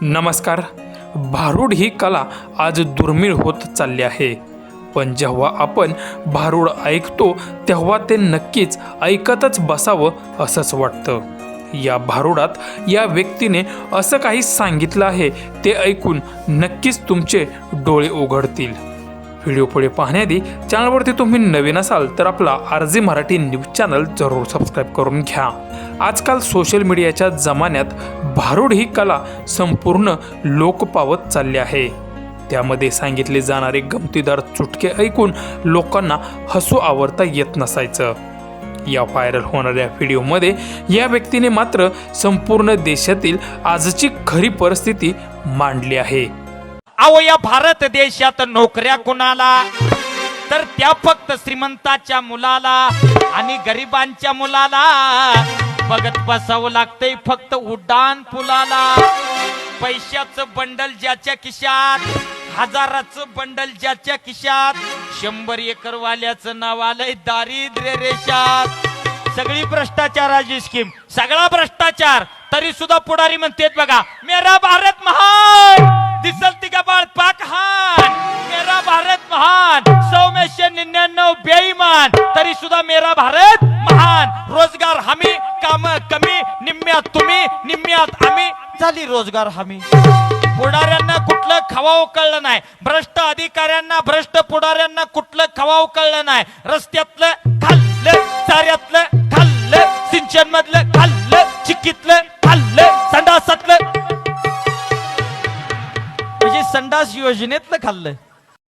नमस्कार. भारूड ही कला आज दुर्मिळ होत चालली आहे. पण जेव्हा आपण भारूड ऐकतो तेव्हा ते नक्कीच ऐकतच बसावं असंच वाटतं. या भारुडात या व्यक्तीने असं काही सांगितलं आहे ते ऐकून नक्कीच तुमचे डोळे उघडतील. व्हिडिओ पुढे पाहण्याआधी चॅनलवरती तुम्ही नवीन असाल तर आपला R J Marathi news channel जरूर सबस्क्राईब करून घ्या. आजकाल सोशल मीडियाच्या जमान्यात भारूड ही कला संपूर्ण लोक पावत चालली आहे. त्यामध्ये सांगितले जाणारे गमतीदार चुटके ऐकून लोकांना हसू आवरता येत नसायचं. या व्हायरल होणाऱ्या व्हिडिओमध्ये या व्यक्तीने मात्र संपूर्ण देशातील आजची खरी परिस्थिती मांडली आहे. अहो या भारत देशात नोकऱ्या कुणाला? तर त्या फक्त श्रीमंताच्या मुलाला आणि गरिबांच्या मुलाला. बघत बसावं लागतंय फक्त उड्डाण पुलाला. पैशाचं बंडल ज्याच्या खिशात हजाराचं बंडल ज्याच्या खिशात शंभर एकर वाल्याचं नाव आलंय दारिद्र्य रेषात. सगळी भ्रष्टाचाराची स्कीम सगळा भ्रष्टाचार. तरी सुद्धा पुढारी म्हणतेत बघा मेरा भारत महान! दिसल का बाळ? पाक हान मेरा भारत महान. सौमेशे निन्याण्णव बेईमान. तरी सुद्धा मेरा भारत महान. रोजगार हमी काम कमी निम्म्यात तुम्ही निम्म्यात आम्ही. झाली रोजगार हमी. पुढाऱ्यांना कुठलं खवाव कळलं नाही. भ्रष्ट अधिकाऱ्यांना भ्रष्ट पुढाऱ्यांना कुठलं खवाव कळलं नाही. रस्त्यातलं खाल्लं चाऱ्यातलं खाल्लं सिंचन मधलं खाल्लं चिक्कीतलं खाल्लं. संडास योजनेतलं खाल्लं.